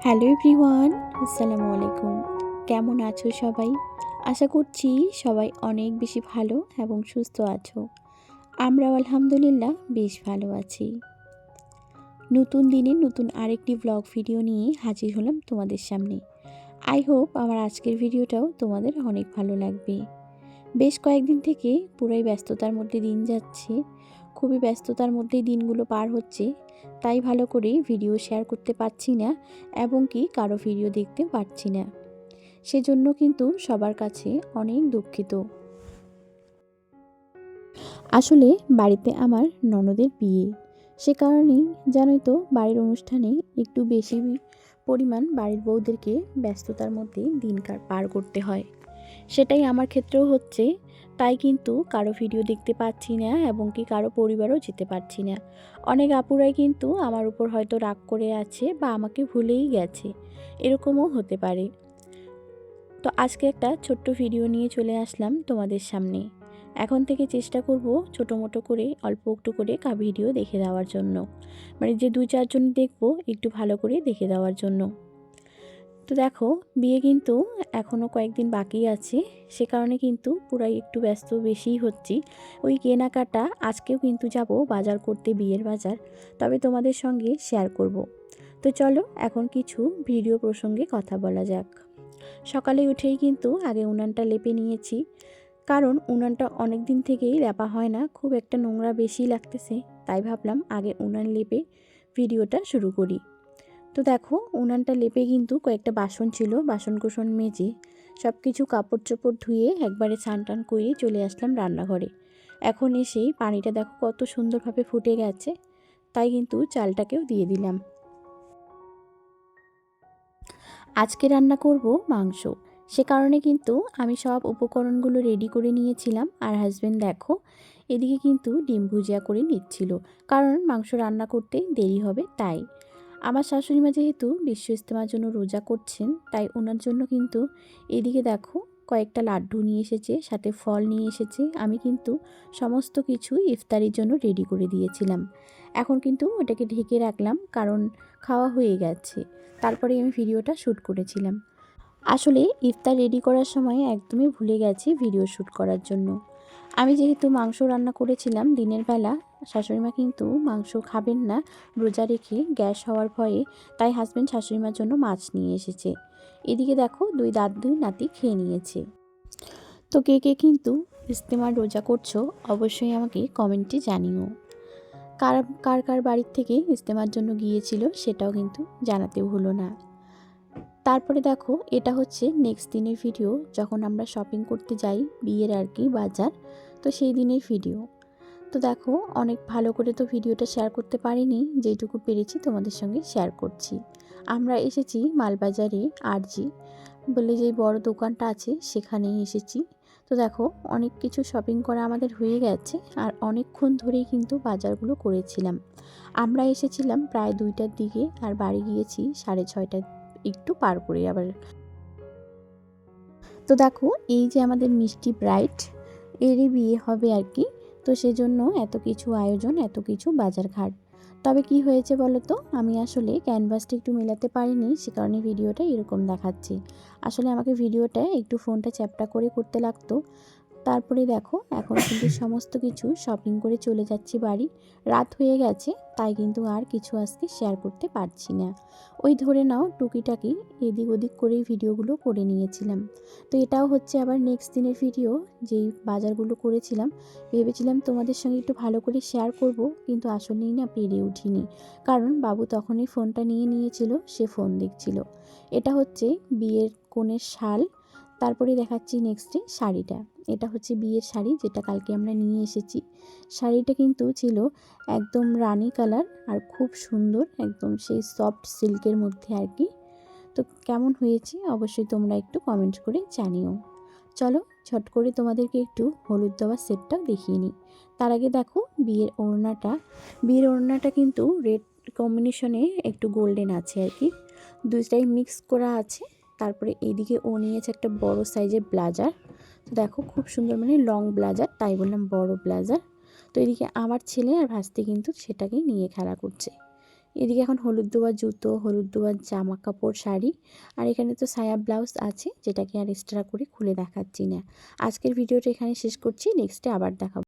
Hello everyone, আসসালামু আলাইকুম। কেমন আছো সবাই? আশা করছি সবাই অনেক বেশি ভালো এবং সুস্থ আছো। আমরাও আলহামদুলিল্লাহ বেশ ভালো আছি। নতুন দিনে নতুন আরেকটি ব্লগ ভিডিও নিয়ে হাজির হলাম তোমাদের সামনে। আই হোপ আমার আজকের ভিডিওটাও তোমাদের অনেক ভালো লাগবে। বেশ কয়েকদিন থেকে পুরাই ব্যস্ততার মধ্যে দিন যাচ্ছে। খুবই ব্যস্ততার মধ্যেই দিনগুলো পার হচ্ছে, তাই ভালো করে ভিডিও শেয়ার করতে পারছি না এবং কি কারও ভিডিও দেখতে পারছি না। সেজন্য কিন্তু সবার কাছে অনেক দুঃখিত। আসলে বাড়িতে আমার ননদের বিয়ে, সে কারণেই জানোই তো বাড়ির অনুষ্ঠানে একটু বেশি পরিমাণ বাড়ির বউদেরকে ব্যস্ততার মধ্যে দিনকার পার করতে হয়। সেটাই আমার ক্ষেত্রেও হচ্ছে তাই কিন্তু কারও ভিডিও দেখতে পাচ্ছি না এবং কি কারও পরিবারও যেতে পারছি না। অনেক আপুরাই কিন্তু আমার উপর হয়তো রাগ করে আছে বা আমাকে ভুলেই গেছে। এরকমও হতে পারে। তো আজকে একটা ছোট্ট ভিডিও নিয়ে চলে আসলাম তোমাদের সামনে। এখন থেকে চেষ্টা করব ছোটো মোটো করে, অল্প একটু করে কা ভিডিও দেখে দেওয়ার জন্য। মানে যে দু চারজন দেখব, একটু ভালো করে দেখে দেওয়ার জন্য। তো দেখো, বিয়ে কিন্তু এখনও কয়েকদিন বাকি আছে। সে কারণে কিন্তু পুরাই একটু ব্যস্ত বেশিই হচ্ছি। ওই কেনাকাটা, আজকেও কিন্তু যাব বাজার করতে, বিয়ের বাজার। তবে তোমাদের সঙ্গে শেয়ার করব। তো চলো, এখন কিছু ভিডিও প্রসঙ্গে কথা বলা যাক। সকালে উঠেই কিন্তু আগে উনানটা লেপে নিয়েছি। কারণ উনানটা অনেক দিন থেকেই লেপা হয় না, খুব একটা নোংরা বেশি লাগতেছে। তাই ভাবলাম আগে উনান লেপে ভিডিওটা শুরু করি। তো দেখো, উনানটা লেপে কিন্তু কয়েকটা বাসন ছিল বাসন কোসন মেজে সব কিছু কাপড় চোপড় ধুয়ে একবারে স্নান টান করে চলে আসলাম রান্নাঘরে। এখন এসেই পানিটা দেখো কত সুন্দরভাবে ফুটে গেছে, তাই কিন্তু চালটাকেও দিয়ে দিলাম। আজকে রান্না করব মাংস, সে কারণে কিন্তু আমি সব উপকরণগুলো রেডি করে নিয়েছিলাম আর হাজব্যান্ড দেখো এদিকে কিন্তু ডিম ভুজিয়া করে নিচ্ছিল, কারণ মাংস রান্না করতে দেরি হবে তাই। আমার শাশুড়ি মা যেহেতু বিশ্ব ইস্তেমার জন্য রোজা করছেন, তাই ওনার জন্য কিন্তু এদিকে দেখো কয়েকটা লাড্ডু নিয়ে এসেছে, সাথে ফল নিয়ে এসেছে। আমি কিন্তু সমস্ত কিছু ইফতারির জন্য রেডি করে দিয়েছিলাম। এখন কিন্তু ওটাকে ঢেকে রাখলাম, কারণ খাওয়া হয়ে গেছে। তারপরে আমি ভিডিওটা শ্যুট করেছিলাম। আসলে ইফতার রেডি করার সময় একদমই ভুলে গেছি ভিডিও শ্যুট করার জন্য। আমি যেহেতু মাংস রান্না করেছিলাম দিনের বেলা শাশুড়িমা কিন্তু মাংস খাবেন না, রোজা রেখে গ্যাস হওয়ার ভয়ে তাই হাজব্যান্ড শাশুড়িমার জন্য মাছ নিয়ে এসেছে। এদিকে দেখো দুই দাঁত দুই নাতি খেয়ে নিয়েছে। তো কে কে কিন্তু ইস্তেমার রোজা করছ অবশ্যই আমাকে কমেন্টে জানিও। কার কার কার বাড়ির থেকে ইস্তেমার জন্য গিয়েছিল সেটাও কিন্তু জানাতেও হলো না। তারপরে দেখো, এটা হচ্ছে নেক্সট দিনের ভিডিও যখন আমরা শপিং করতে যাই বিয়ের আর কি বাজার, তো সেই দিনের ভিডিও তো দেখো, অনেক ভালো করে তো ভিডিওটা শেয়ার করতে পারিনি যেটুকু পেরেছি তোমাদের সঙ্গে শেয়ার করছি। আমরা এসেছি মালবাজারে আরজি বলে যে বড় দোকানটা আছে সেখানেই এসেছি। তো দেখো, অনেক কিছু শপিং করা আমাদের হয়ে গেছে, আর অনেকক্ষণ ধরেই কিন্তু বাজারগুলো করেছিলাম। আমরা এসেছিলাম প্রায় দুইটার দিকে, আর বাড়ি গিয়েছি সাড়ে ছয়টার একটু পার করে আবার। তো দেখো, এই যে আমাদের মিষ্টি ব্রাইট, এরই বিয়ে হবে আর কি। তো সেজন্য এত কিছু আয়োজন, এত কিছু বাজার ঘাট তবে কি হয়েছে বলো তো? আমি আসলে ক্যানভাসটা একটু মেলাতে পারিনি, সে কারণে ভিডিওটা এরকম দেখাচ্ছি। আসলে আমাকে ভিডিওটা একটু ফোনটা চ্যাপটা করে করতে লাগতো। তারপরে দেখো, এখন কিন্তু সমস্ত কিছু শপিং করে চলে যাচ্ছি বাড়ি। রাত হয়ে গেছে, তাই কিন্তু আর কিছু আজকে শেয়ার করতে পারছি না। ওই ধরে নাও, টুকিটাকি এদিক ওদিক করেই ভিডিওগুলো করে নিয়েছিলাম। তো এটাও হচ্ছে আবার নেক্সট দিনের ভিডিও যেই বাজারগুলো করেছিলাম। ভেবেছিলাম তোমাদের সঙ্গে একটু ভালো করে শেয়ার করব, কিন্তু আসলেই না পেরে উঠিনি। কারণ বাবু তখনই ফোনটা নিয়ে নিয়েছিল, সে ফোন দেখছিল। এটা হচ্ছে বিয়ের কোণের শাল তারপরে দেখাচ্ছি নেক্সটে শাড়িটা। এটা হচ্ছে বিয়ের শাড়ি, যেটা কালকে আমরা নিয়ে এসেছি। শাড়িটা কিন্তু ছিল একদম রানি কালার আর খুব সুন্দর, একদম সেই সফট সিল্কের মধ্যে আর কি। তো কেমন হয়েছে অবশ্যই তোমরা একটু কমেন্ট করে জানিও। চলো ছট করে তোমাদেরকে একটু হলুদ দেওয়ার সেটটাও দেখিয়ে নিই। তার আগে দেখো বিয়ের ওড়নাটা। বিয়ের ওড়নাটা কিন্তু রেড কম্বিনেশনে একটু গোল্ডেন আছে আর কি। দুইটাই মিক্স করা আছে। তারপরে এদিকে ও নিয়েছে একটা বড় সাইজের ব্লাজার। তো দেখো খুব সুন্দর মানে লং ব্লাজার, তাই বললাম বড় ব্লাজার। তো এদিকে আমার ছেলে আর ভাস্তি কিন্তু সেটাকেই নিয়ে খেলা করছে। এদিকে এখন হলুদ দেওয়া জুতো, হলুদ দেওয়া জামা কাপড়, শাড়ি, আর এখানে তো সায়া ব্লাউজ আছে, যেটাকে আর এক্সট্রা করে খুলে দেখাচ্ছি না। আজকের ভিডিওটা এখানে শেষ করছি নেক্সটে আবার দেখাবো।